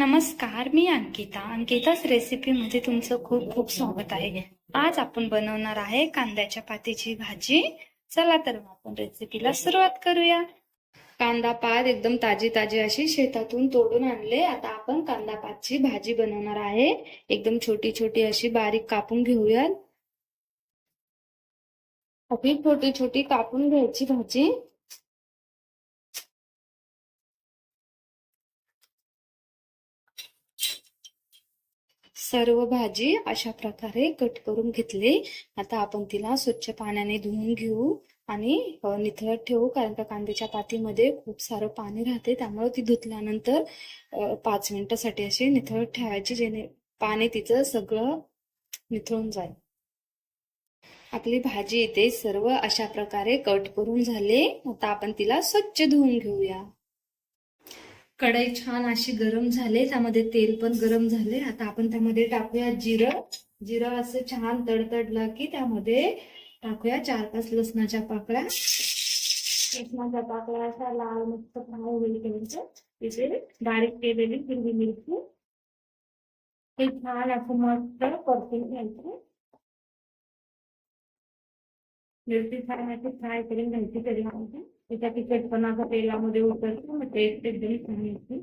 नमस्कार मी अंकिता. अंकिताच रेसिपीमध्ये तुमचं खूप खूप स्वागत आहे. आज आपण बनवणार आहे कांद्याच्या पातीची भाजी. चला तर आपण रेसिपीला सुरुवात करूया. कांदा पात एकदम ताजी ताजी अशी शेतातून तोडून आणले. आता आपण कांदा पातची भाजी बनवणार आहे. एकदम छोटी छोटी अशी बारीक कापून घेऊयात. अगदी छोटी छोटी कापून घ्यायची भाजी. सर्व भाजी अशा प्रकारे कट करून घेतली. आता आपण तिला स्वच्छ पाण्याने धुवून घेऊ आणि निथळत ठेवू. कारण का कांद्याच्या पातीमध्ये खूप सारं पाणी राहते. त्यामुळे ती धुतल्यानंतर पाच मिनिटासाठी अशी निथळत ठेवायची जेणे पाणी तिचं सगळं निथळून जाईल. आपली भाजी इथे सर्व अशा प्रकारे कट करून झाले. आता आपण तिला स्वच्छ धुवून घेऊया. कढई छान अशी गरम झाले त्यामध्ये तेल पण गरम झाले. आता आपण त्यामध्ये टाकूया जिरं. जिरं असं छान तडतडलं की त्यामध्ये टाकूया चार पाच लसणाच्या पाकळ्या. लसणाच्या पाकळ्या अशा लाल मस्त फ्राय होईल तिथे बारीक केलेली हिरवी मिरची. हे छान असं मस्त परतून घ्यायचं. मिरची छान अशी फ्राय करून घ्यायची तरी त्याचा त्याच्या तिखटपणाचा तेलामध्ये उतरतो मग टेस्ट एकदम छान येते.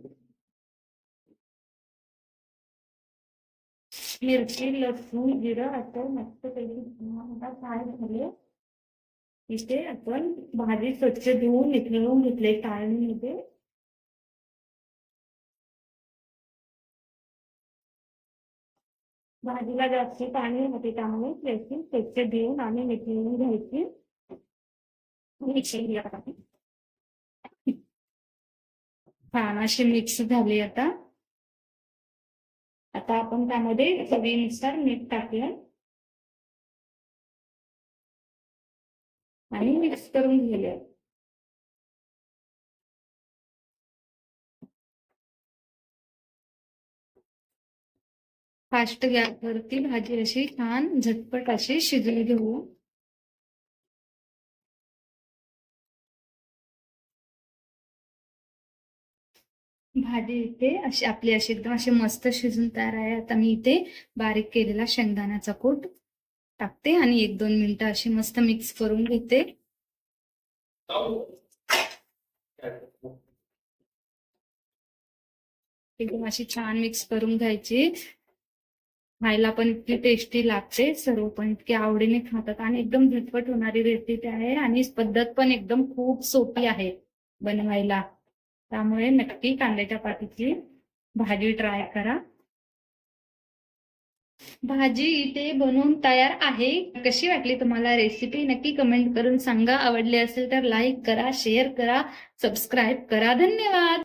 मिरची लसूण जिरं असं मस्त पैकी फ्राय झाले? इथे आपण भाजी स्वच्छ धुवून निथळून घेतले टाळणीमध्ये भाजीला जास्त पाणी होते त्यामुळे त्याची स्वच्छ देऊन आणि निथळून घ्यायची. छान अशी मिक्स झाली आता. आता आपण त्यामध्ये चवीनुसार मीठ टाकूया. आणि मिक्स करून घेऊया. फास्ट गॅसवरती भाजी अशी छान झटपट अशी शिजून घेऊ. भाजी इथे अशी आपली अशी एकदम अशी मस्त शिजून तयार आहे. आता मी इथे बारीक केलेला शेंगदाण्याचा कूट टाकते आणि एक दोन मिनिटं अशी मस्त मिक्स करून घेते. एकदम अशी छान मिक्स करून घ्यायची. खायला पण इतकी टेस्टी लागते. सर्व पण इतकी आवडीने खातात आणि एकदम झटपट होणारी रेसिपी आहे आणि पद्धत पण एकदम खूप सोपी आहे बनवायला. त्यामुळे नक्की कांद्याच्या पातीची भाजी ट्राय करा. भाजी इथे बनवून तयार आहे. कशी वाटली तुम्हाला रेसिपी नक्की कमेंट करून सांगा. आवडली असेल तर लाईक करा शेअर करा सबस्क्राईब करा. धन्यवाद!